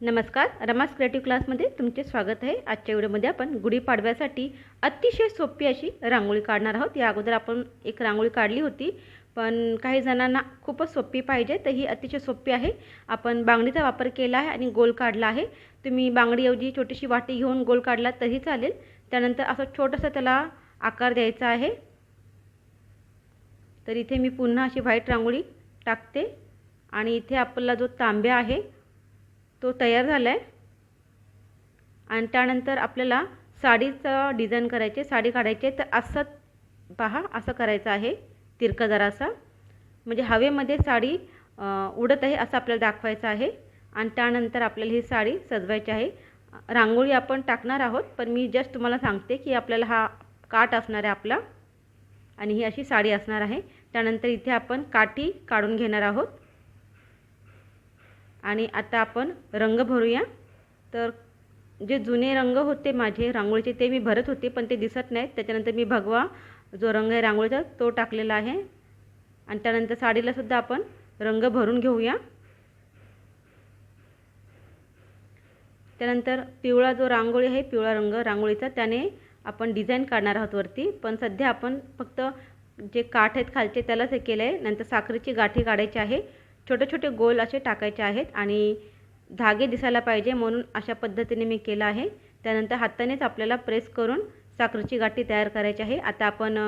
नमस्कार रमास क्रिएटिव्ह क्लासमध्ये तुमचे स्वागत आहे. आजच्या व्हिडिओमध्ये आपण गुढीपाडव्यासाठी अतिशय सोपी अशी रांगोळी काढणार आहोत. या अगोदर आपण एक रांगोळी काढली होती पण काही जणांना खूपच सोपी पाहिजे तर ही अतिशय सोपी आहे. आपण बांगडीचा वापर केला आहे आणि गोल काढला आहे. तुम्ही बांगडीऐवजी छोटीशी वाटी घेऊन गोल काढला तरी चालेल. त्यानंतर असं छोटंसं त्याला आकार द्यायचा आहे. तर इथे मी पुन्हा अशी व्हाईट रांगोळी टाकते. आणि इथे आपला जो तांब्या आहे तो तयार झाला आहे आणि त्यानंतर आपल्याला साडीचं डिझाईन करायचे साडी काढायची तर असं पहा असं करायचं आहे. तिरकं जरासा. म्हणजे हवेमध्ये साडी उडत आहे असं आपल्याला दाखवायचं आहे. आणि त्यानंतर आपल्याला ही साडी सजवायची आहे. रांगोळी आपण टाकणार आहोत. पण मी जस्ट तुम्हाला सांगते की आपल्याला हा काठ असणार आहे आपला. आणि ही अशी साडी असणार आहे. त्यानंतर इथे आपण काठी काढून घेणार आहोत. आणि आता आपण रंग भरूया. तर जे जुने रंग होते माझे रांगोळीचे ते मी भरत होते पण ते दिसत नाहीत. त्याच्यानंतर मी भगवा जो रंग आहे रांगोळीचा तो टाकलेला आहे. आणि त्यानंतर साडीलासुद्धा आपण रंग भरून घेऊया. त्यानंतर पिवळा जो रांगोळी आहे पिवळा रंग रांगोळीचा त्याने आपण डिझाईन काढणार आहोत वरती. पण सध्या आपण फक्त जे काठ आहेत खालचे त्यालाच हे केलं आहे नंतर साखरेची गाठी काढायची आहे. छोटे छोटे गोल असे टाकायचे आहेत आणि धागे दिसायला पाहिजे म्हणून अशा पद्धतीने मी केलं आहे. त्यानंतर हातानेच आपल्याला प्रेस करून साखरेची गाठी तयार करायची आहे. आता आपण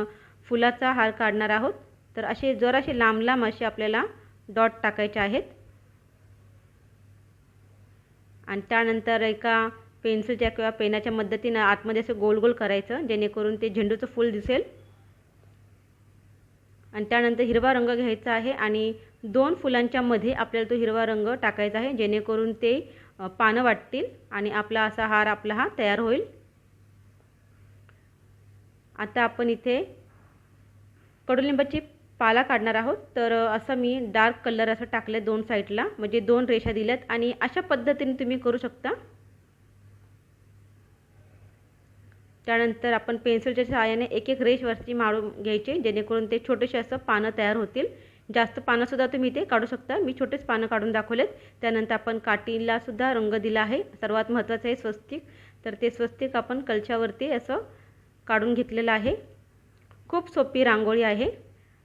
फुलाचा हार काढणार आहोत. तर असे जरासे लांब लांब असे आपल्याला डॉट टाकायचे आहेत. आणि त्यानंतर एका पेन्सिलच्या किंवा पेनाच्या मदतीनं आतमध्ये असं गोल गोल करायचं जेणेकरून ते झेंडूचं फूल दिसेल. आणि त्यानंतर हिरवा रंग घ्यायचा आहे आणि दोन फुलांच्या मध्ये आपल्याला तो हिरवा रंग टाकायचा आहे जेणेकरून ते पानं वाटतील आणि आपला असा हार आपला हा तयार होईल. आता आपण इथे कडुलिंबाची पाला काढणार आहोत. तर असं मी डार्क कलर असं टाकलं दोन साईडला म्हणजे दोन रेषा दिल्यात आणि अशा पद्धतीने तुम्ही करू शकता. त्यानंतर आपण पेन्सिलच्या सहाय्याने एक एक रेषवरती माळून घ्यायचे जेणेकरून ते छोटेसे असं पानं तयार होतील. जास्त पानंसुद्धा तुम्ही इथे काढू शकता. मी छोटेच पानं काढून दाखवलेत. त्यानंतर आपण काठीलासुद्धा रंग दिला आहे. सर्वात महत्त्वाचं आहे स्वस्तिक. तर ते स्वस्तिक आपण कलशावरती असं काढून घेतलेलं आहे. खूप सोपी रांगोळी आहे.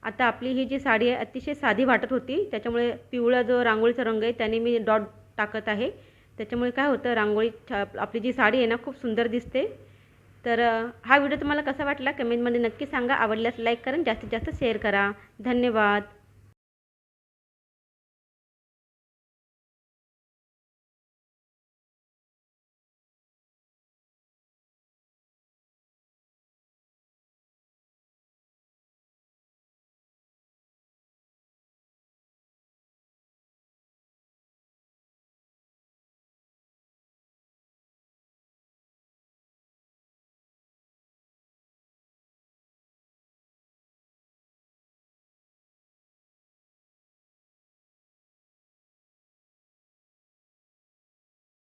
आता आपली ही जी साडी आहे अतिशय साधी वाटत होती. त्याच्यामुळे पिवळा जो रांगोळीचा रंग आहे त्याने मी डॉट टाकत आहे. त्याच्यामुळे काय होतं रांगोळी आपली जी साडी आहे ना खूप सुंदर दिसते. तर हा व्हिडिओ तुम्हाला कसा वाटला? कमेंटमध्ये नक्की सांगा. आवडल्यास लाईक करा जास्तीत जास्त शेअर करा. धन्यवाद.